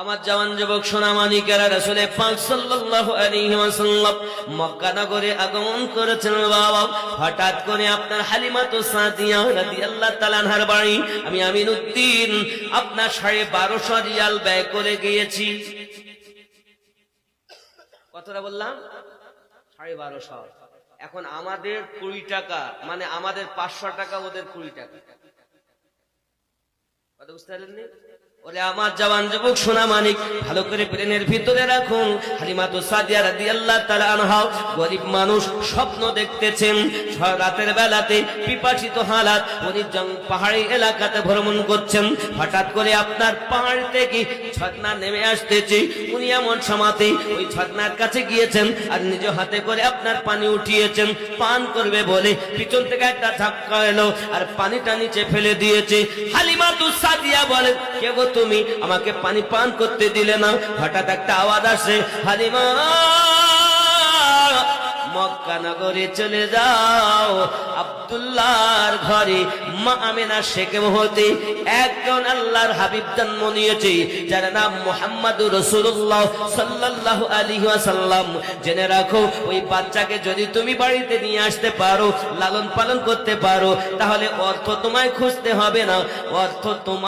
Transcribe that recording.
আমার জওয়ান যুবক সোনামানিকেরা রাসূলে মক্কা নগরে আগমন করেছেন বাবা। হঠাৎ করে আপনার হালিমাতু সাদিয়া বাড়ি, আমি আমিনউদ্দিন আপনার সাড়ে বারোশো রিয়াল ব্যয় করে গিয়েছি। কতটা বললাম? সাড়ে বারোশো। এখন আমাদের কুড়ি টাকা মানে আমাদের পাঁচশো টাকা, ওদের কুড়ি টাকা। কথা বুঝতে পারলেন ওরে আমার জওয়ান যুবক সোনা মানিক, ভালো করে ব্রেনের ভিতরে রাখুন হালিমাতু গরিব মানুষ স্বপ্ন দেখতেছেন। রাতের বেলাতে পিপাসিত হালাত পাহাড়ি এলাকাতে ভ্রমণ করছেন। হঠাৎ করে আপনার পাহাড় থেকে নেমে আসতেছে। উনি এমন সমাতে ওই কাছে গিয়েছেন আর নিজ হাতে করে আপনার পানি উঠিয়েছেন। পান করবে বলে পিছন থেকে একটা ধাক্কা এলো আর পানিটা নিচে ফেলে দিয়েছে। হালিমা সাদিয়া বলে, কে গো তুমি আমাকে পানি পান করতে দিলে না? হঠাৎ একটা আওয়াজ আসে, হালিমা, মক্কা নগরে চলে যাও। আব্দুল্লাহর ঘরে মা আমেনা শেখ হতে একজন আল্লাহর হাবিব জন্ম নিয়েছে, যার নাম মোহাম্মদ রসুল্লাহ সাল্লাল্লাহু আলাইহি ওয়াসাল্লাম। জেনে রাখো, ওই বাচ্চাকে যদি তুমি বাড়িতে নিয়ে আসতে পারো, লালন পালন করতে পারো, তাহলে অর্থ তোমায় খুঁজতে হবে না। অর্থ তোমার